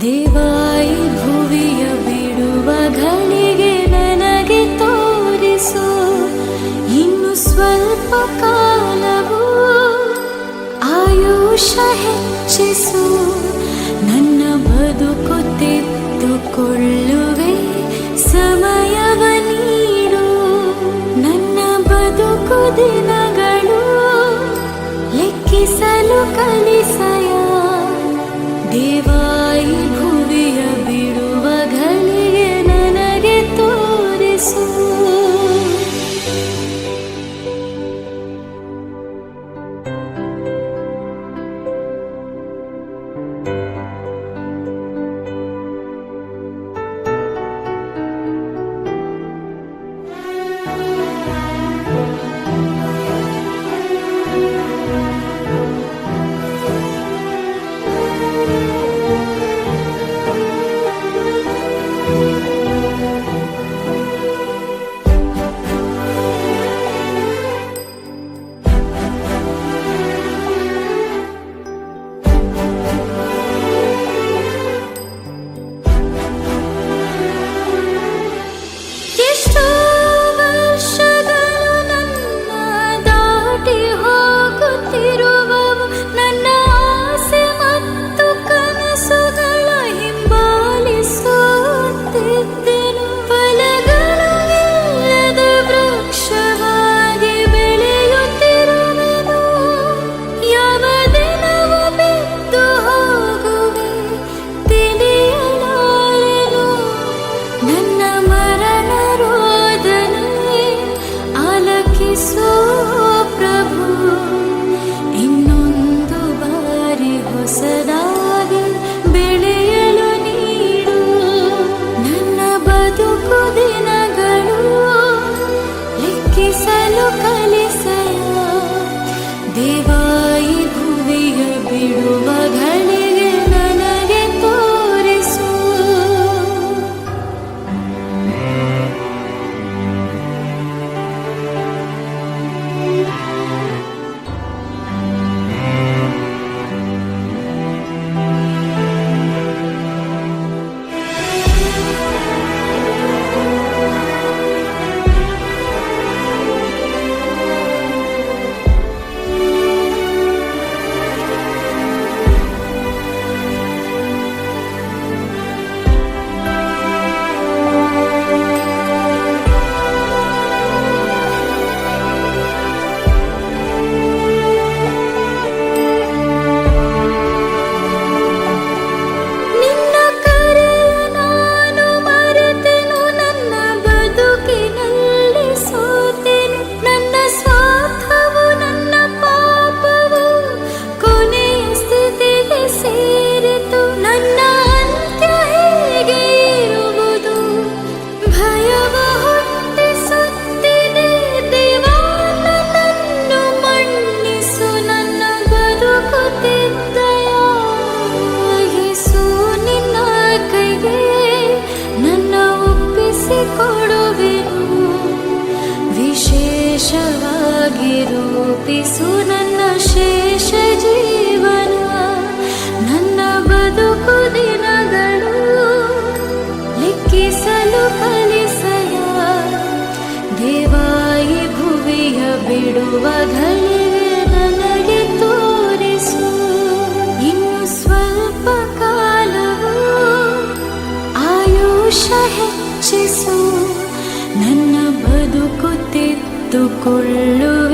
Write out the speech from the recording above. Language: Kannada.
ದೇವಾಯಿ ಭುವಿಯ ಬಿಡುವ ಘಳಿಗೆ ನನಗೆ ತೋರಿಸು. ಇನ್ನು ಸ್ವಲ್ಪ ಕಾಲವು ಆಯುಷ ಹೆಚ್ಚಿಸು. ನನ್ನ ಬದುಕು ತೆತ್ತುಕೊಳ್ಳುವೆ, ಸಮಯವ ನೀಡು. ನನ್ನ ಬದುಕು ದಿನಗಳು ವಿಶೇಷವಾಗಿ ರೂಪಿಸು ನನ್ನ ಶೇಷ ಜೀವನ, ನನ್ನ ಬದುಕು ದಿನಗಳು. ಲೆಕ್ಕಿಸಲು ಕಲಿಸಯ ದೇವಾಯಿ ಭುವಿಯ ಬಿಡುವ ಘಳಿಗೆ ನನಗೆ ತೋರಿಸು. ಆಯುಷ ಹೆಚ್ಚಿಸು. ನನ್ನ ಬದುಕುತ್ತಿದ್ದುಕೊಳ್ಳುವೆ